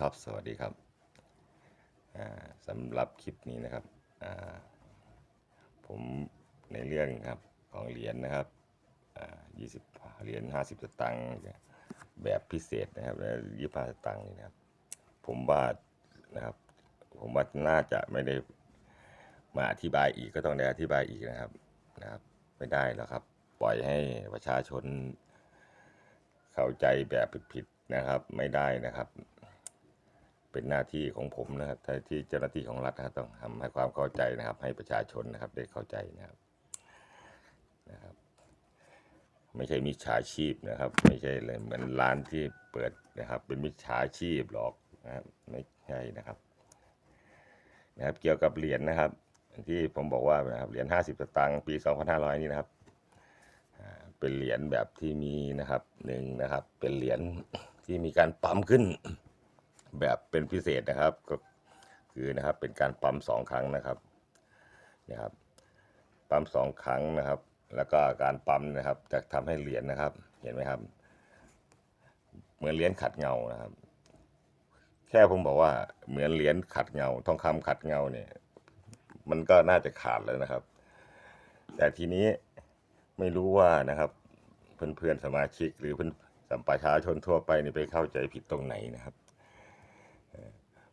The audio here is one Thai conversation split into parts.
ครับ สวัสดีครับสำหรับคลิปนี้นะครับผมในเรื่องครับของเหรียญนะครับอ่า20เหรียญ50สตางค์แบบพิเศษนะครับและ25สตางค์นี่นะครับ ผมว่านะครับ ผมว่าน่าจะไม่ได้มาอธิบายอีกก็ต้องได้อธิบายอีกนะครับนะครับไม่ได้แล้วครับ ปล่อยให้ประชาชนเข้าใจแบบผิดๆนะครับ ไม่ได้นะครับ เป็นหน้าที่ของผมนะครับที่เจ้าหน้าที่ของรัฐนะครับต้องทำให้ความเข้าใจนะครับ ให้ประชาชนนะครับได้เข้าใจนะครับนะครับ ไม่ใช่มิจฉาชีพนะครับ ไม่ใช่เลยเหมือนร้านที่เปิดนะครับ เป็นมิจฉาชีพหรอกนะครับไม่ใช่นะครับนะครับ เกี่ยวกับเหรียญนะครับ ที่ผมบอกว่านะครับเหรียญ50 สตางค์ปี 2500 นี่นะครับเป็นเหรียญแบบที่มีนะครับหนึ่งนะครับ เป็นเหรียญที่มีการปั๊มขึ้น แบบเป็นพิเศษนะครับ ก็คือนะครับเป็นการปั๊มสองครั้งนะครับนะครับปั๊มสองครั้งนะครับ แล้วก็การปั๊มนะครับจะทำให้เหรียญนะครับ เห็นไหมครับ เหมือนเหรียญขัดเงานะครับ แค่ผมบอกว่าเหมือนเหรียญขัดเงา ทองคำขัดเงาเนี่ย มันก็น่าจะขาดแล้วนะครับ แต่ทีนี้ไม่รู้ว่านะครับเพื่อนๆสมาชิกหรือเพื่อนสัมปชาชนทั่วไปนี่ไปเข้าใจผิดตรงไหนนะครับ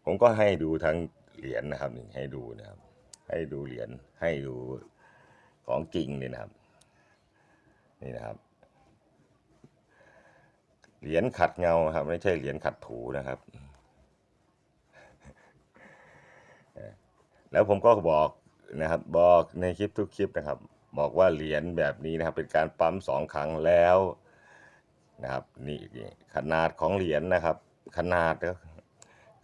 ผมก็ให้ดูทั้งเหรียญนะครับนี่ให้ดูนะครับ ให้ดูเหรียญให้ดูของจริงนี่นะครับ นี่นะครับเหรียญขัดเงาครับ ไม่ใช่เหรียญขัดถูนะครับ แล้วผมก็บอกนะครับ บอกในคลิปทุกคลิปนะครับ บอกว่าเหรียญแบบนี้นะครับ เป็นการปั๊มสองครั้งแล้วนะครับนี่ขนาดของเหรียญนะครับ ขนาดก็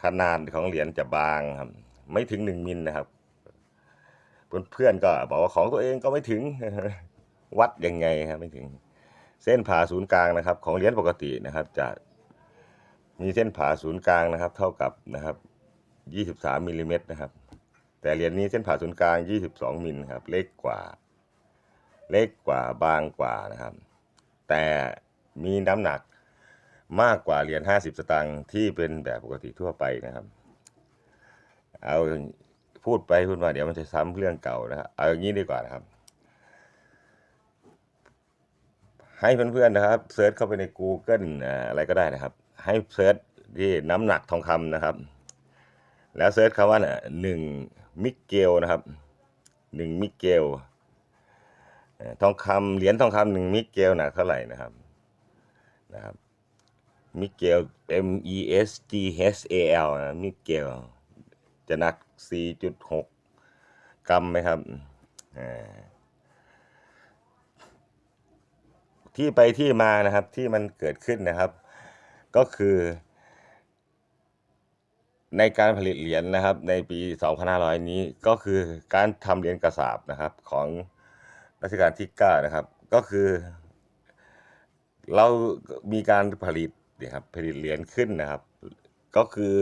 ขนาดของเหรียญจะบางครับ ไม่ถึงหนึ่งมิลนะครับ เพื่อนๆก็บอกว่าของตัวเองก็ไม่ถึง วัดยังไงครับไม่ถึง เส้นผ่าศูนย์กลางนะครับ ของเหรียญปกตินะครับ จะมีเส้นผ่าศูนย์กลางนะครับ เท่ากับนะครับ23มิลลิเมตรนะครับ แต่เหรียญนี้เส้นผ่าศูนย์กลาง22มิลครับ เล็กกว่า เล็กกว่าบางกว่านะครับ แต่มีน้ำหนัก มากกว่าเหรียญ50สตางค์ที่เป็นแบบปกติทั่วไปนะครับ เอาพูดไปพูดมาเดี๋ยวมันจะซ้ำเรื่องเก่านะครับเอาอย่างนี้ดีกว่านะครับ ให้เพื่อนๆนะครับเซิร์ชเข้าไปใน Google อะไรก็ได้นะครับ ให้เซิร์ชที่น้ำหนักทองคำนะครับ แล้วเซิร์ชคำว่าหนึ่งมิเกลนะครับหนึ่งมิเกลทองคำเหรียญทองคำหนึ่งมิเกลหนักเท่าไหร่นะครับนะครับ มิเกล M E S G H A L นะมิเกล จะหนัก 4.6 กรัมไหมครับ ที่ไปที่มานะครับที่มันเกิดขึ้นนะครับ ก็คือ ในการผลิตเหรียญนะครับ ในปี 2500 นี้ก็คือการทำเหรียญกระสาบนะครับของรัชกาลที่ 9 นะครับ ก็คือ เรามีการผลิต นี่ครับผลิตเหรียญขึ้นนะครับ ก็คือ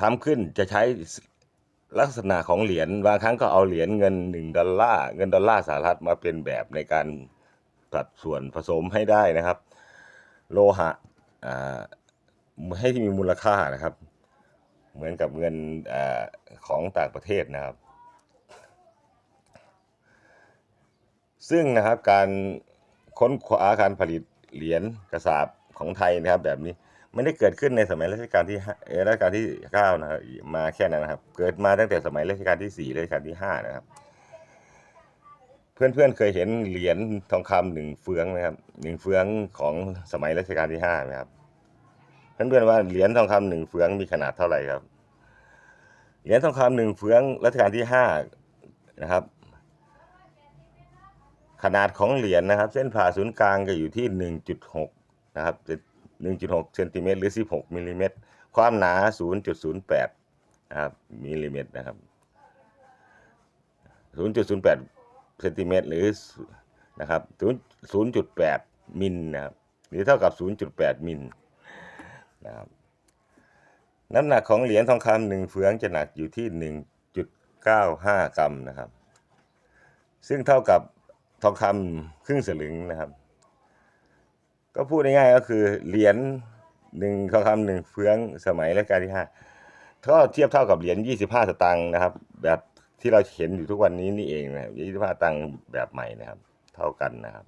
ทำขึ้นจะใช้ลักษณะของเหรียญบางครั้งก็เอาเหรียญเงิน1ดอลลาร์เงินดอลลาร์สหรัฐมาเป็นแบบในการตัดส่วนผสมให้ได้นะครับ โลหะให้ที่มีมูลค่านะครับ เหมือนกับเงินอของต่างประเทศนะครับ ซึ่งนะครับการค้นคว้าการผลิต เหรียญกระสาบของไทยนะครับ แบบนี้ไม่ได้เกิดขึ้นในสมัยรัชกาลที่ห้ารัชกาลที่เก้านะครับมาแค่นั้นนะครับ เกิดมาตั้งแต่สมัยรัชกาลที่สี่รัชกาลที่ห้านะครับ เพื่อนๆเคยเห็นเหรียญทองคำหนึ่งเฟืองไหมครับหนึ่งเฟืองของสมัยรัชกาลที่ห้าไหมครับเพื่อนๆว่าเหรียญทองคำหนึ่งเฟืองมีขนาดเท่าไหร่ครับเหรียญทองคำหนึ่งเฟืองรัชกาลที่ห้านะครับ ขนาดของเหรียญนะครับ เส้นผ่าศูนย์กลางก็อยู่ที่หนึ่งจุดหกนะครับหนึ่งจุดหกเซนติเมตรหรือสิบหกมิลลิเมตรความหนาศูนย์จุดศูนย์แปดนะครับมิลลิเมตรนะครับศูนย์จุดศูนย์แปดเซนติเมตรหรือนะครับศูนย์ศูนย์จุดแปดมิลนะครับหรือเท่ากับศูนย์จุดแปดมิลนะครับน้ำหนักของเหรียญทองคำหนึ่งเฟืองจะหนักอยู่ที่ 1.95 กรัมนะครับ ซึ่งเท่ากับ ทองคำครึ่งสลึงนะครับ ก็พูดง่ายๆก็คือเหรียญหนึ่งทองคำหนึ่งเฟืองสมัยรัชกาลที่ห้าก็เทียบเท่ากับเหรียญยี่สิบห้าสตางค์นะครับ แบบที่เราเห็นอยู่ทุกวันนี้นี่เองนะครับยี่สิบห้าตังค์แบบใหม่นะครับ เท่ากันนะครับ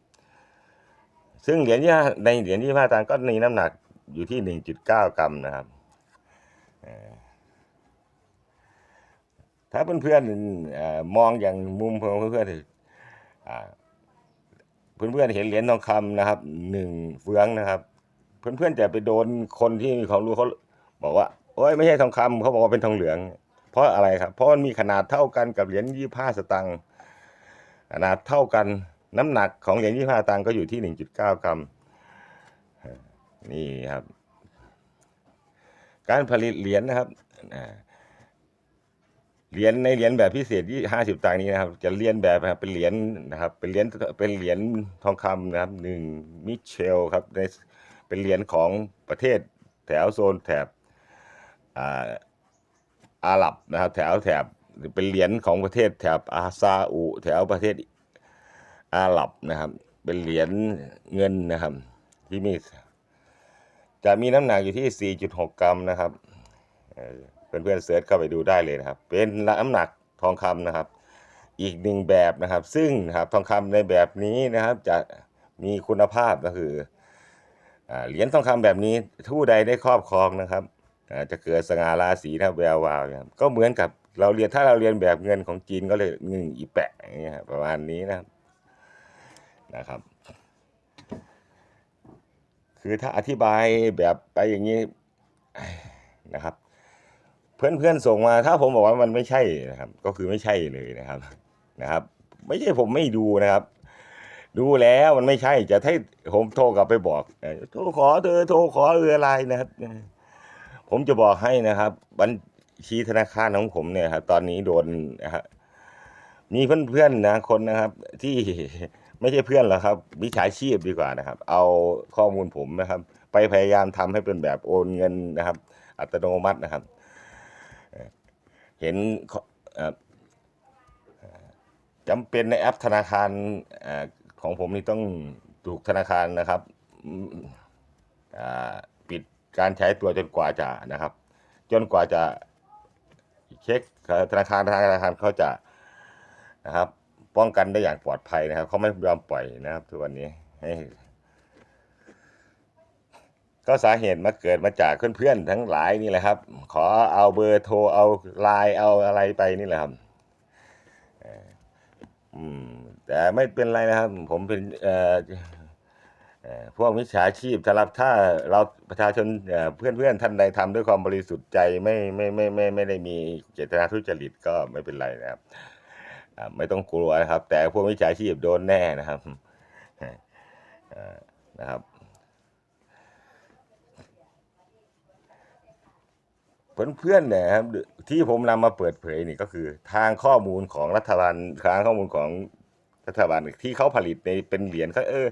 ซึ่งเหรียญที่ในเหรียญยี่ห้าตังค์ก็มีน้ำหนักอยู่ที่หนึ่งจุดเก้ากรัมนะครับถ้าเพื่อนๆมองอย่างมุมของเพื่อนๆ เพื่อนๆเห็นเหรียญทองคำนะครับหนึ่งเฟืองนะครับ เพื่อนๆจะไปโดนคนที่มีความรู้เขาบอกว่าโอ้ยไม่ใช่ทองคำเขาบอกว่าเป็นทองเหลือง เพราะอะไรครับ เพราะมันมีขนาดเท่ากันกับเหรียญยี่ห้าสตังค์ขนาดเท่ากันน้ำหนักของเหรียญยี่ห้าตังค์ก็อยู่ที่หนึ่งจุดเก้ากรัมนี่ครับ การผลิตเหรียญนะครับ เหรียญในเหรียญแบบพิเศษที่ห้าสิบตังค์นี้นะครับ จะเรียนแบบนะครับเป็นเหรียญนะครับ เป็นเหรียญเป็นเหรียญทองคำนะครับหนึ่งมิเชลครับในเป็นเหรียญของประเทศแถวโซนแถบอาอาหรับนะครับ แถวแถบเป็นเหรียญของประเทศแถบอาซาอุ แถวประเทศอาหรับนะครับ เป็นเหรียญเงินนะครับ ที่มีจะมีน้ำหนักอยู่ที่ 4.6 กรัมนะครับ เอ่อเพื่อนๆเสิร์ชเข้าไปดูได้เลยนะครับ เป็นน้ำหนักทองคำนะครับ อีกหนึ่งแบบนะครับ ซึ่งนะครับทองคำในแบบนี้นะครับจะมีคุณภาพก็คือเหรียญทองคำแบบนี้ผู้ใดได้ครอบครองนะครับจะเกิดสง่าราศีนะแวววาวครับก็เหมือนกับเราเรียนถ้าเราเรียนแบบเงินของจีนก็เลยเงินอีแปะอย่างเงี้ยประมาณนี้นะครับนะครับ คือถ้าอธิบายแบบไปอย่างนี้นะครับ เพื่อนๆส่งมาถ้าผมบอกว่ามันไม่ใช่นะครับ ก็คือไม่ใช่เลยนะครับนะครับ ไม่ใช่ผมไม่ดูนะครับ ดูแล้วมันไม่ใช่จะให้ผมโทรกลับไปบอกโทรขอเธอโทรขอเอออะไรนะครับผมจะบอกให้นะครับ บัญชีธนาคารของผมเนี่ยครับตอนนี้โดนนะครับมีเพื่อนๆนะคนนะครับ ที่ไม่ใช่เพื่อนหรอกครับมิจฉาชีพดีกว่านะครับ เอาข้อมูลผมนะครับ ไปพยายามทำให้เป็นแบบโอนเงินนะครับ อัตโนมัตินะครับ เห็นจำเป็นในแอปธนาคารอของผมนี่ต้องถูกธนาคารนะครับปิดการใช้ตัวจนกว่าจะนะครับ จนกว่าจะเช็คธนาคารธนาคารเขาจะนะครับ ป้องกันได้อย่างปลอดภัยนะครับเขาไม่ยอมปล่อยนะครับทุกวันนี้ให้ ก็สาเหตุมาเกิดมาจากเพื่อนๆทั้งหลายนี่แหละครับ ขอเอาเบอร์โทรเอาไลน์เอาอะไรไปนี่แหละครับแต่ไม่เป็นไรนะครับ ผมเป็นเอ่อพวกมิจฉาชีพสำหรับถ้าเราประชาชนเอ่อเพื่อนๆท่านใดทำด้วยความบริสุทธิ์ใจไม่ไม่ไม่ไม่ไม่ได้มีเจตนาทุจริตก็ไม่เป็นไรนะครับไม่ต้องกลัวนะครับ แต่พวกมิจฉาชีพโดนแน่นะครับนะครับ เพื่อนๆเนี่ยครับที่ผมนำมาเปิดเผยนี่ก็คือ ทางข้อมูลของรัฐบาลทางข้อมูลของรัฐบาลที่เขาผลิตในเป็นเหรียญเขาเออ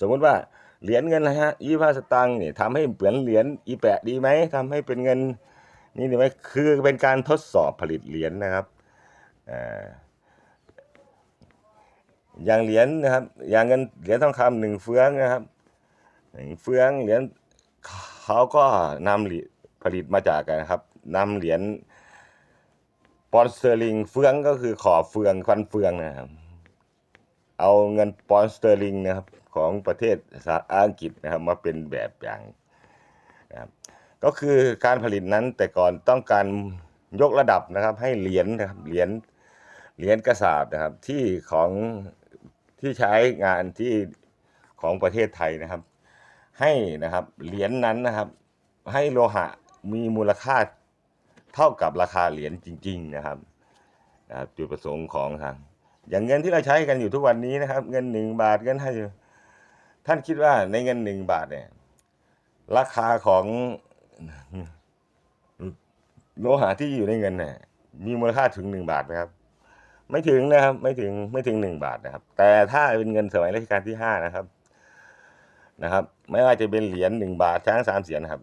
สมมุติว่าเหรียญเงินนะฮะยี่ห้าสตางค์เนี่ยทำให้เหมือนเหรียญอีแปะดีไหมทำให้เป็นเงินนี่ดีไหมคือเป็นการทดสอบผลิตเหรียญนะครับอย่างเหรียญนะครับ อย่างเงินเหรียญทองคำหนึ่งเฟืองนะครับหนึ่งเฟืองเหรียญเขาก็นำผลิตมาจากกันนะครับ นำเหรียญปอนสเตอร์ลิงเฟืองก็คือขอบเฟืองฟันเฟืองนะครับ เอาเงินปอนสเตอร์ลิงนะครับของประเทศสหรัฐอังกฤษนะครับมาเป็นแบบอย่างนะครับก็คือการผลิตนั้นแต่ก่อนต้องการยกระดับนะครับ ให้เหรียญนะครับเหรียญเหรียญกระสาบนะครับที่ของที่ใช้งานที่ของประเทศไทยนะครับ ให้นะครับเหรียญนั้นนะครับ ให้โลหะมีมูลค่า เท่ากับราคาเหรียญจริง ๆ นะครับนะครับจุดประสงค์ของทางอย่างเงินที่เราใช้กันอยู่ทุกวันนี้นะครับ เงินหนึ่งบาทเงินห้ท่านคิดว่าในเงินหนึ่งบาทเนี่ย ราคาของโลหะที่อยู่ในเงินเนี่ยมีมูลค่าถึงหนึ่งบาทไหมครับ ไม่ถึงนะครับ ไม่ถึงไม่ถึงหนึ่งบาทนะครับ แต่ถ้าเป็นเงินสมัยรัชกาลที่ห้านะครับนะครับ ไม่ว่าจะเป็นเหรียญหนึ่งบาทช้างสามเสียนนะครับ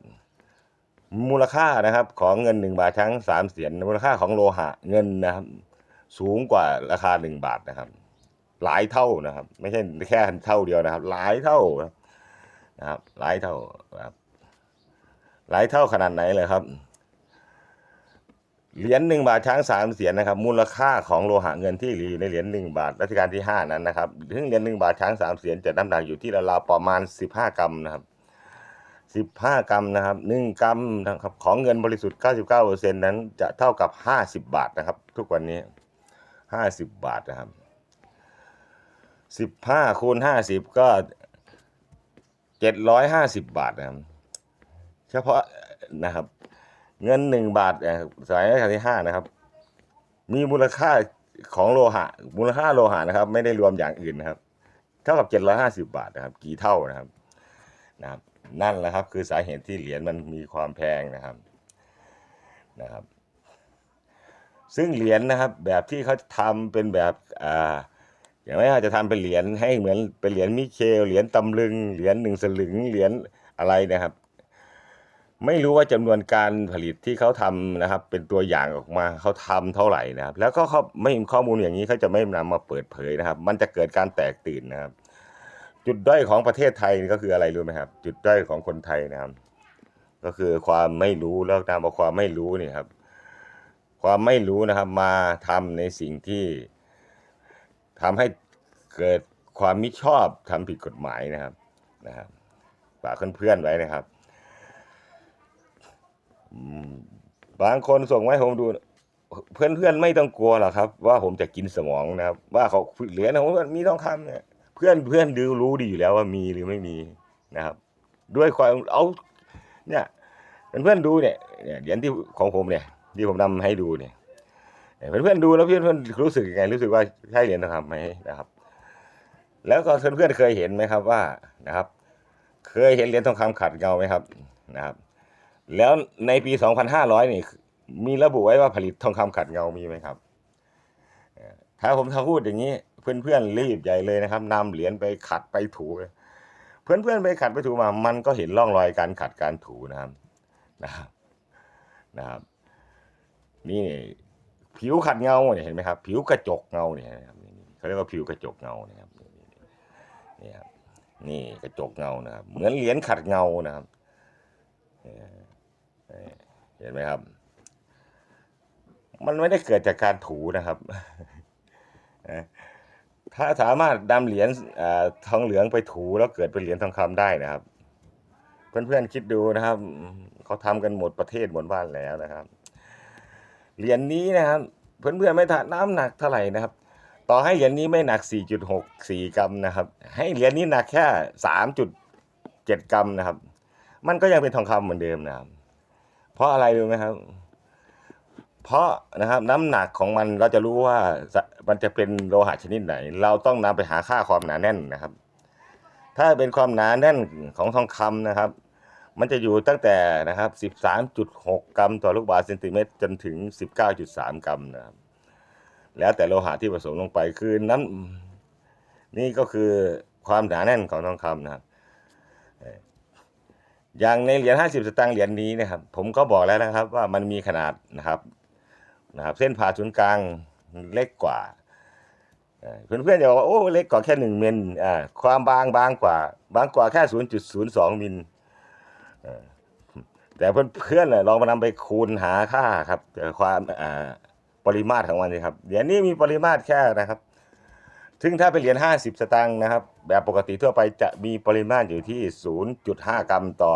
มูลค่านะครับ ของเงินหนึ่งบาทช้างสามเสียนมูลค่าของโลหะเงินนะครับ สูงกว่าราคาหนึ่งบาทนะครับ หลายเท่านะครับ ไม่ใช่แค่เท่าเดียวนะครับ หลายเท่านะครับ หลายเท่านะครับ หลายเท่าขนาดไหนเลยครับเหรียญหนึ่งบาทช้างสามเสียนนะครับ มูลค่าของโลหะเงินที่อยู่ในเหรียญหนึ่งบาทรัชกาลที่ห้านั้นนะครับซึ่งเหรียญหนึ่งบาทช้างสามเสียนจะน้ำหนักอยู่ที่ราวๆประมาณสิบห้ากรัมนะครับ สิบห้ากรัมนะครับหนึ่งกรัมนะครับของเงินบริสุทธิ์เก้าสิบเก้าเปอร์เซ็นนั้นจะเท่ากับห้าสิบบาทนะครับ ทุกวันนี้ห้าสิบบาทนะครับสิบห้าคูณห้าสิบก็เจ็ดร้อยห้าสิบบาทนะครับ เฉพาะนะครับ เงินหนึ่งบาทเนี่ยสมัยรัชกาลที่ห้านะครับ มีมูลค่าของโลหะ มูลค่าโลหะนะครับ ไม่ได้รวมอย่างอื่นนะครับ เท่ากับเจ็ดร้อยห้าสิบาทนะครับ กี่เท่านะครับนะครับ นั่นแหละครับ คือสาเหตุที่เหรียญมันมีความแพงนะครับนะครับ ซึ่งเหรียญนะครับ แบบที่เขาทำเป็นแบบอ่าอย่างไม่ว่าจะทำเป็นเหรียญให้เหมือนเป็นเหรียญมิเคลเหรียญตำลึงเหรียญหนึ่งสลึงเหรียญอะไรนะครับ ไม่รู้ว่าจำนวนการผลิตที่เขาทำนะครับ เป็นตัวอย่างออกมาเขาทำเท่าไหร่นะครับ แล้วก็เขาไม่มีข้อมูลอย่างนี้เขาจะไม่นำมาเปิดเผยนะครับ มันจะเกิดการแตกตื่นนะครับ จุดด้อยของประเทศไทยก็คืออะไรรู้ไหมครับ จุดด้อยของคนไทยนะครับ ก็คือความไม่รู้แล้วนามว่าความไม่รู้นี่ครับ ความไม่รู้นะครับ มาทำในสิ่งที่ทำให้เกิดความมิชอบทำผิดกฎหมายนะครับนะครับฝากเพื่อนๆไว้นะครับบางคนส่งมาให้ผมดู เพื่อนๆไม่ต้องกลัวหรอกครับ ว่าผมจะกินสมองนะครับ ว่าเขาเหรียญของผมมีทองคำเนี่ย พื่อนเพื่อนดูรู้ดีอยู่แล้วว่ามีหรือไม่มีนะครับ ด้วยความเอาเนี่ยเพื่อนดูเนี่ยเนี่ยเหรียญที่ของผมเนี่ย ที่ผมนำให้ดูเนี่ยเพื่อนเพื่อนๆดูแล้วเพื่อนเพื่อนๆรู้สึกยังไงรู้สึกว่าใช่เหรียญทองคำไหมนะครับ แล้วก็เพื่อนเพื่อนๆเคยเห็นไหมครับว่านะครับ เคยเห็นเหรียญทองคำขัดเงาไหมครับนะครับ แล้วในปี 2500 นี่ มีระบุไว้ว่าผลิตทองคำขัดเงามีไหมครับ ถ้าผมถ้าพูดอย่างนี้ เพื่อนๆรีบใหญ่เลยนะครับนำเหรียญไปขัดไปถูเลยเพื่อนๆไปขัดไปถูมา มันก็เห็นร่องรอยการขัดการถูนะครับนะครับนะครับนี่ผิวขัดเงาเนี่ยเห็นไหมครับ ผิวกระจกเงาเนี่ยนะครับเขาเรียกว่าผิวกระจกเงานะครับนี่นี่ครับนี่กระจกเงานะครับ เหมือนเหรียญขัดเงานะครับเห็นไหมครับ มันไม่ได้เกิดจากการถูนะครับ ถ้าสามารถนำเหรียญทองเหลืองไปถูแล้วเกิดเป็นเหรียญทองคำได้นะครับ เพื่อนๆคิดดูนะครับเขาทำกันหมดประเทศหมดบ้านแล้วนะครับ เหรียญนี้นะครับ เพื่อนๆไม่ถาน้ำหนักเท่าไหร่นะครับ ต่อให้เหรียญนี้ไม่หนัก 4.64 กรัมนะครับ ให้เหรียญนี้หนักแค่ 3.7 กรัมนะครับ มันก็ยังเป็นทองคำเหมือนเดิมนะครับ เพราะอะไรรู้ไหมครับ เพราะนะครับน้ำหนักของมันเราจะรู้ว่ามันจะเป็นโลหะชนิดไหน เราต้องนำไปหาค่าความหนาแน่นนะครับ ถ้าเป็นความหนาแน่นของทองคำนะครับ มันจะอยู่ตั้งแต่นะครับ 13.6 กรัมต่อลูกบาศก์เซนติเมตรจนถึง 19.3 กรัมนะครับ แล้วแต่โลหะที่ผสมลงไปคือน้ำนี่ก็คือความหนาแน่นของทองคำนะครับอย่างในเหรียญห้าสิบสตางค์เหรียญนี้นะครับ ผมก็บอกแล้วนะครับว่ามันมีขนาดนะครับ นะครับเส้นผ่าศูนย์กลางเล็กกว่าเพื่อนๆจะบอกว่าโอ้เล็กกว่าแค่หนึ่งมิลความบางบางกว่า บางกว่าแค่ศูนย์จุดศูนย์สองมิลแต่เพื่อนๆลองมานำไปคูณหาค่าครับแต่ความปริมาตรของมันสิครับเหรียญนี้มีปริมาตรแค่นะครับซึ่งถ้าเป็นเหรียญ50 สตางค์นะครับ แบบปกติทั่วไปจะมีปริมาตรอยู่ที่ 0.5 กรัมต่อ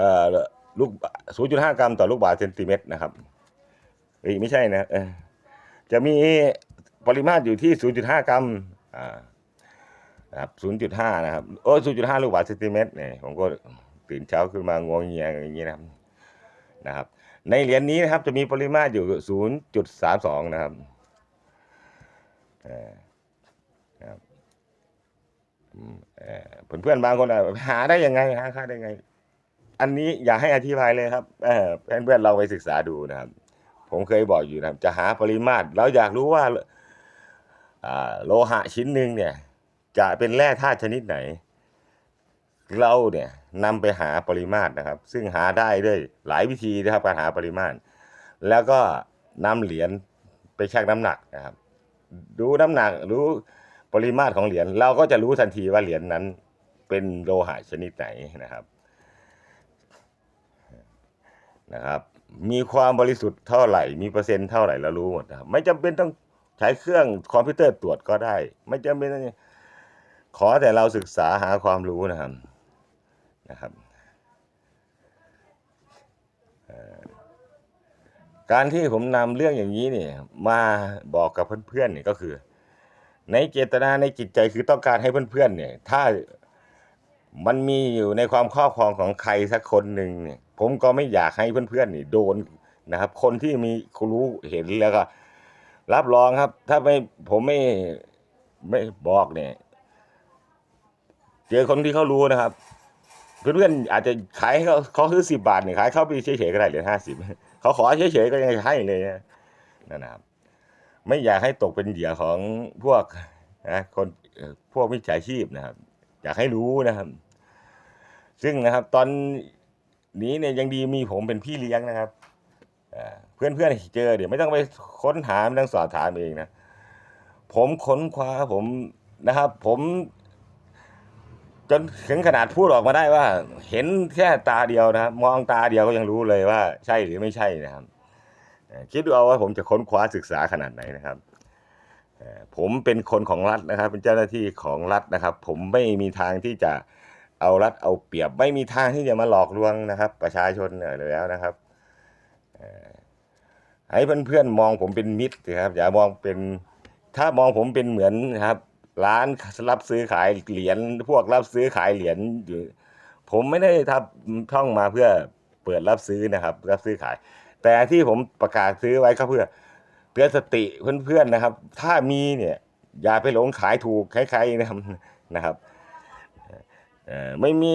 อลูก 0.5 กรัมต่อลูกบาศก์เซนติเมตรนะครับ เอ้ยไม่ใช่นะจะมีปริมาตรอยู่ที่ 0.5 กรัมอ่านะครับ 0.5 นะครับโอ้0.5 ลูกบาศก์เซนติเมตรเนี่ยผมก็ตื่นเช้าขึ้นมางวงเงียอย่างนี้นะครับนะครับ ในเหรียญนี้นะครับจะมีปริมาตรอยู่ 0.32 นะครับเอ่อครับอืมเอ่อเพื่อนๆบางคนหาได้ยังไงหาค่าได้ยังไง อันนี้อย่าให้อธิบายเลยครับเออเพื่อนๆเราไปศึกษาดูนะครับ ผมเคยบอกอยู่นะครับ จะหาปริมาตรเราอยากรู้ว่าโลหะชิ้นหนึ่งเนี่ยจะเป็นแร่ธาตุชนิดไหน เราเนี่ยนำไปหาปริมาตรนะครับ ซึ่งหาได้ด้วยหลายวิธีนะครับการหาปริมาตร แล้วก็นำเหรียญไปชั่งน้ำหนักนะครับ ดูน้ำหนักรู้ปริมาตรของเหรียญเราก็จะรู้ทันทีว่าเหรียญนั้นเป็นโลหะชนิดไหนนะครับนะครับ มีความบริสุทธิ์เท่าไหร่ มีเปอร์เซ็นต์เท่าไหร่เรารู้หมดนะครับ ไม่จำเป็นต้องใช้เครื่องคอมพิวเตอร์ตรวจก็ได้ ไม่จำเป็นต้องขอแต่เราศึกษาหาความรู้นะครับนะครับการที่ผมนำเรื่องอย่างนี้เนี่ยมาบอกกับเพื่อนๆเนี่ยก็คือ ในเจตนาในจิตใจคือต้องการให้เพื่อนๆเนี่ย ถ้ามันมีอยู่ในความครอบครองของใครสักคนหนึ่งเนี่ย ผมก็ไม่อยากให้เพื่อนๆนี่โดนนะครับ คนที่มีรู้เห็นแล้วก็รับรองครับ ถ้าไม่ผมไม่ไม่บอกเนี่ยเจอคนที่เขารู้นะครับ เพื่อนๆอาจจะขายให้เขาเขาซื้อสิบาทเนี่ยขายเข้าไปเฉยๆก็ได้เหลือห้าสิบเขาขอเฉยๆก็ยังให้เลยนะนั่นนะครับ ไม่อยากให้ตกเป็นเหยื่อของพวกนะคนพวกมิจฉาชีพนะครับ อยากให้รู้นะครับ ซึ่งนะครับ ตอน นี้เนี่ยยังดีมีผมเป็นพี่เลี้ยงนะครับเพื่อนเพื่อนๆเจอเดี๋ยวไม่ต้องไปค้นหาไม่ต้องสอบถามเองนะผมค้นคว้าผมนะครับ ผมจนถึงขนาดพูดออกมาได้ว่า เห็นแค่ตาเดียวนะครับ มองตาเดียวก็ยังรู้เลยว่า ใช่หรือไม่ใช่นะครับคิดดูเอาว่าผมจะค้นคว้าศึกษาขนาดไหนนะครับผมเป็นคนของรัฐนะครับ เป็นเจ้าหน้าที่ของรัฐนะครับ ผมไม่มีทางที่จะ เอารัฐเอาเปรียบไม่มีทางที่จะมาหลอกลวงนะครับ ประชาชนเลยแล้วนะครับเอ่อให้เพื่อนๆมองผมเป็นมิตรนะครับอย่ามองเป็นถ้ามองผมเป็นเหมือนนะครับ ร้านรับซื้อขายเหรียญพวกรับซื้อขายเหรียญอยู่ผมไม่ได้ทำช่องมาเพื่อเปิดรับซื้อนะครับ รับซื้อขาย แต่ที่ผมประกาศซื้อไว้ก็เพื่อเตือนสติเพื่อนๆนะครับ ถ้ามีเนี่ย อย่าไปหลงขายถูกใครๆนะครับนะครับ ไม่มี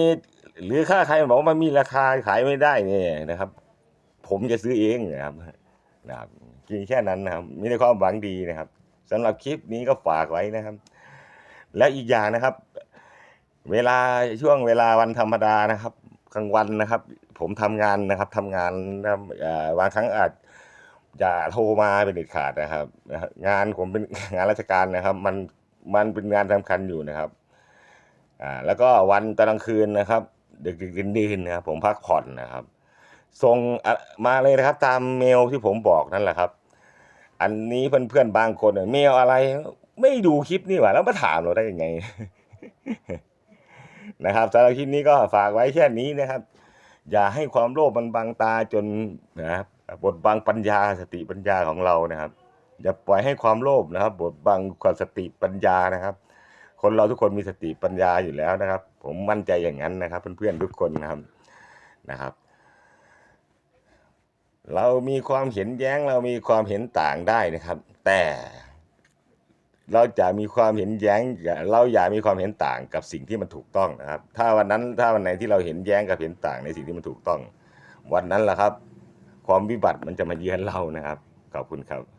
หรือค่าใครบอกว่ามันมีราคาขายไม่ได้เนี่ยนะครับ ผมจะซื้อเองนะครับนะครับกินแค่นั้นนะครับมีในความหวังดีนะครับสำหรับคลิปนี้ก็ฝากไว้นะครับ และอีกอย่างนะครับ เวลาช่วงเวลาวันธรรมดานะครับกลางวันนะครับ ผมทำงานนะครับทำงานนะบางครั้งอาจอย่าโทรมาเป็นเด็ดขาดนะครับ งานผมเป็นงานราชการนะครับ มันมันเป็นงานสำคัญอยู่นะครับ อ่าแล้วก็วันตอนกลางคืนนะครับดึกดึกดื่นดื่นนะครับผมพักผ่อนนะครับส่งมาเลยนะครับ ตามเมลที่ผมบอกนั่นแหละครับ อันนี้เพื่อนๆบางคนเนี่ยเมลอะไร ไม่ดูคลิปนี่หว่าแล้วมาถามเราได้ยังไง นะครับสำหรับคลิปนี้ก็ฝากไว้แค่นี้นะครับ อย่าให้ความโลภมันบังตาจนนะครับบดบังปัญญาสติปัญญาของเรานะครับ อย่าปล่อยให้ความโลภนะครับบดบังความสติปัญญานะครับ คนเราทุกคนมีสติปัญญาอยู่แล้วนะครับ ผมมั่นใจอย่างนั้นนะครับ เพื่อนๆทุกคนนะครับนะครับ เรามีความเห็นแย้งเรามีความเห็นต่างได้นะครับ แต่เราจะมีความเห็นแย้งเราอย่ามีความเห็นต่างกับสิ่งที่มันถูกต้องนะครับ ถ้าวันนั้นถ้าวันไหนที่เราเห็นแย้งกับเห็นต่างในสิ่งที่มันถูกต้อง วันนั้นแหละครับ ความวิบัติมันจะมาเยือนเรานะครับขอบคุณครับ